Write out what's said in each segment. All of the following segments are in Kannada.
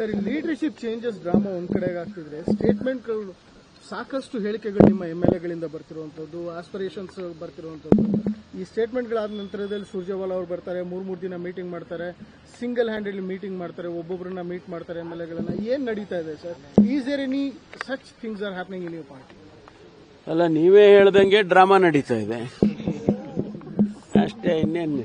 ಸರ್ ಲೀಡರ್ಶಿಪ್ ಚೇಂಜಸ್ ಡ್ರಾಮಾ ಒಂದ್ ಕಡೆಗೆ ಆಗ್ತಿದ್ರೆ ಸ್ಟೇಟ್ಮೆಂಟ್ಗಳು ಸಾಕಷ್ಟು ಹೇಳಿಕೆಗಳು ನಿಮ್ಮ ಎಂ ಎಲ್ ಎಗಳಿಂದ ಬರ್ತಿರುವಂತದ್ದು ಆಸ್ಪಿರೇಷನ್ಸ್ ಬರ್ತಿರುವಂತದ್ದು ಈ ಸ್ಟೇಟ್ಮೆಂಟ್ಗಳಾದ ನಂತರದಲ್ಲಿ ಸುರ್ಜೇವಾಲಾ ಅವರು ಬರ್ತಾರೆ, ಮೂರ್ ಮೂರು ದಿನ ಮೀಟಿಂಗ್ ಮಾಡ್ತಾರೆ ಸಿಂಗಲ್ ಹ್ಯಾಂಡೆಡ್ ಮೀಟಿಂಗ್ ಮಾಡ್ತಾರೆ ಒಬ್ಬೊಬ್ಬರನ್ನ ಮೀಟ್ ಮಾಡ್ತಾರೆ ಎಂ ಎಲ್ ಎಗಳನ್ನ ಏನ್ ನಡೀತಾ ಇದೆ sir? Is there any such things are happening in you party ಅಲ್ಲ, ನೀವೇ ಹೇಳ್ದಂಗೆ ಡ್ರಾಮಾ ನಡೀತಾ ಇದೆ. ಅಷ್ಟೇ ಇನ್ನೇನು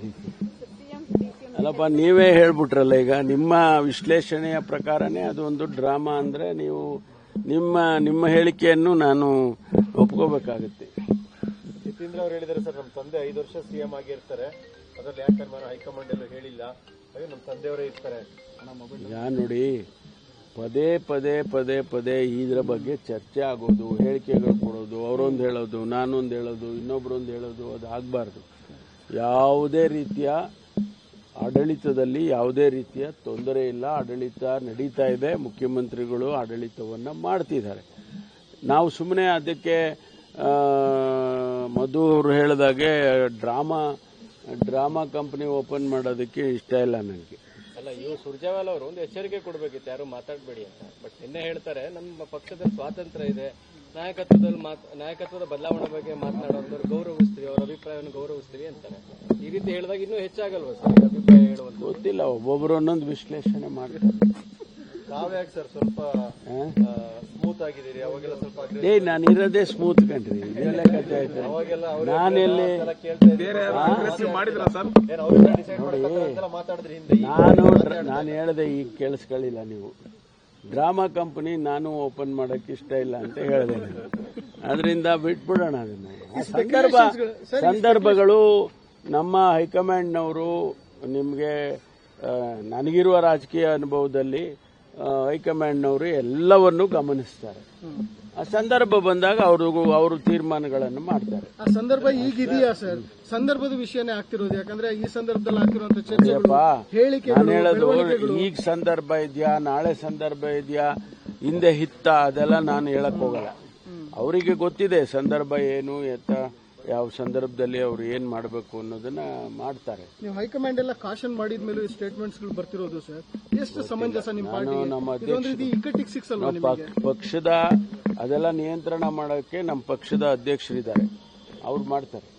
ಅಲ್ಲಪ್ಪ ನೀವೇ ಹೇಳ್ಬಿಟ್ರಲ್ಲ ಈಗ ನಿಮ್ಮ ವಿಶ್ಲೇಷಣೆಯ ಪ್ರಕಾರನೇ ಅದು ಒಂದು ಡ್ರಾಮಾ ಅಂದ್ರೆ ನೀವು ನಿಮ್ಮ ನಿಮ್ಮ ಹೇಳಿಕೆಯನ್ನು ನಾನು ಒಪ್ಕೋಬೇಕಾಗುತ್ತೆ. ಜಿತೇಂದ್ರ ಅವ್ರು ಹೇಳಿದ್ದಾರೆ ಸರ್ ನಮ್ಮ ತಂದೆ ಐದು ವರ್ಷ ಸಿಎಂ ಆಗಿರ್ತಾರೆ. ಅದ್ರಲ್ಲಿ ಯಾಕೆ ತೀರ್ಮಾನ ಹೈಕಮಾಂಡ್ ಎಲ್ಲ ಹೇಳಿಲ್ಲ. ಹಾಗೆ ನಮ್ಮ ತಂದೆಯವರೇ ಇರ್ತಾರೆ. ಯಾ ನೋಡಿ ಪದೇ ಪದೇ ಪದೇ ಪದೇ ಇದ್ರ ಬಗ್ಗೆ ಚರ್ಚೆ ಆಗೋದು ಹೇಳಿಕೆಗಳು ಕೊಡೋದು ಅವರೊಂದು ಹೇಳೋದು ನಾನೊಂದು ಹೇಳೋದು ಇನ್ನೊಬ್ರೊಂದು ಹೇಳೋದು ಅದು ಆಗಬಾರ್ದು. ಯಾವುದೇ ರೀತಿಯ ಆಡಳಿತದಲ್ಲಿ ಯಾವುದೇ ರೀತಿಯ ತೊಂದರೆ ಇಲ್ಲ. ಆಡಳಿತ ನಡೀತಾ ಇದೆ. ಮುಖ್ಯಮಂತ್ರಿಗಳು ಆಡಳಿತವನ್ನು ಮಾಡ್ತಿದ್ದಾರೆ. ನಾವು ಸುಮ್ಮನೆ ಅದಕ್ಕೆ ಮಧು ಅವರು ಹೇಳಿದಾಗೆ, ಡ್ರಾಮಾ ಡ್ರಾಮಾ ಕಂಪನಿ ಓಪನ್ ಮಾಡೋದಕ್ಕೆ ಇಷ್ಟ ಇಲ್ಲ ನನಗೆ. ಅಲ್ಲ ಇವರು ಸುರ್ಜೇವಾಲ ಅವರು ಒಂದು ಎಚ್ಚರಿಕೆ ಕೊಡಬೇಕಿತ್ತು ಯಾರು ಮಾತಾಡಬೇಡಿ ಅಂತ. ಬಟ್ ನಿನ್ನೆ ಹೇಳ್ತಾರೆ ನಮ್ಮ ಪಕ್ಷದ ಸ್ವಾತಂತ್ರ್ಯ ಇದೆ. ನಾಯಕತ್ವದಲ್ಲಿ ಮಾತ್- ನಾಯಕತ್ವದ ಬದಲಾವಣೆ ಬಗ್ಗೆ ಮಾತನಾಡುವಂಥವ್ರು ಗೌರವಿಸ್ತೀವಿ ಅವ್ರ ಅಭಿಪ್ರಾಯವನ್ನು ಗೌರವಿಸ್ತೀವಿ ಅಂತಾರೆ. ಈ ರೀತಿ ಹೇಳಿದಾಗ ಇನ್ನೂ ಹೆಚ್ಚಾಗಲ್ವ ಸರ್ ಅಭಿಪ್ರಾಯ ಹೇಳುವಂತ ಗೊತ್ತಿಲ್ಲ ಒಬ್ಬೊಬ್ರು ಒಂದೊಂದು ವಿಶ್ಲೇಷಣೆ ಮಾಡ್ತಾರೆ. ತಾವ್ಯಾಕೆ ಸರ್ ಸ್ವಲ್ಪ ಏ ನಾನು ಇರೋದೇ ಸ್ಮೂತ್ ಕಂಡ್ರಿ ಇದೆಲ್ಲ ಅವ್ರು ನಾನೆಲ್ಲಿ ನಾನು ನಾನು ಹೇಳ್ದೆ ಈಗ ಕೇಳಿಸ್ಕೊಳ್ಳಿಲ್ಲ ನೀವು. ಡ್ರಾಮಾ ಕಂಪನಿ ನಾನು ಓಪನ್ ಮಾಡೋಕೆ ಇಷ್ಟ ಇಲ್ಲ ಅಂತ ಹೇಳಿದೆ ಅದರಿಂದ ಬಿಟ್ಬಿಡೋಣ ಅದನ್ನ. ಸಂದರ್ಭ ಸಂದರ್ಭಗಳು ನಮ್ಮ ಹೈಕಮಾಂಡ್ನವರು ನಿಮಗೆ ನನಗಿರುವ ರಾಜಕೀಯ ಅನುಭವದಲ್ಲಿ ಹೈಕಮಾಂಡ್ನವರು ಎಲ್ಲವನ್ನೂ ಗಮನಿಸ್ತಾರೆ. ಆ ಸಂದರ್ಭ ಬಂದಾಗ ಅವರು ಅವರು ತೀರ್ಮಾನಗಳನ್ನು ಮಾಡ್ತಾರೆ. ಆ ಸಂದರ್ಭ ಈಗಿದೆಯಾ ಸರ್? ಸಂದರ್ಭದ ವಿಷಯನೇ ಆಗ್ತಿರೋದು ಯಾಕಂದ್ರೆ ಈ ಸಂದರ್ಭದಲ್ಲಿ ಆಗ್ತಿರುವಂತ ಚರ್ಚೆಗಳು ನಾನು ಹೇಳೋದು ಈಗ ಸಂದರ್ಭ ಇದೆಯಾ ನಾಳೆ ಸಂದರ್ಭ ಇದೆಯಾ ಹಿಂದೆ ಹಿತ್ತ ಅದೆಲ್ಲ ನಾನು ಹೇಳಕ್ ಹೋಗಲ್ಲ. ಅವರಿಗೆ ಗೊತ್ತಿದೆ ಸಂದರ್ಭ ಏನು ಎತ್ತ ಯಾವ ಸಂದರ್ಭದಲ್ಲಿ ಅವರು ಏನ್ ಮಾಡಬೇಕು ಅನ್ನೋದನ್ನ ಮಾಡ್ತಾರೆ. ನೀವು ಹೈಕಮಾಂಡ್ ಎಲ್ಲ ಕಾಶನ್ ಮಾಡಿದ್ಮೇಲೆ ಈ ಸ್ಟೇಟ್ಮೆಂಟ್ಸ್ಗಳು ಬರ್ತಿರೋದು ಸರ್. ಎಷ್ಟು ಸಮಂಜಸ ನಿಮ್ಮ ಪಾರ್ಟಿ ನಮ್ಮ ಇದೊಂದು ರೀತಿ ಇಕ್ಕಟ್ಟಿಗೆ ಸಿಕ್ಸಲ್ವಾ ನಿಮಗೆ? ಪಕ್- ಪಕ್ಷದ ಅದೆಲ್ಲ ನಿಯಂತ್ರಣ ಮಾಡೋಕೆ ನಮ್ಮ ಪಕ್ಷದ ಅಧ್ಯಕ್ಷರಿದ್ದಾರೆ. ಅವ್ರು ಮಾಡ್ತಾರೆ.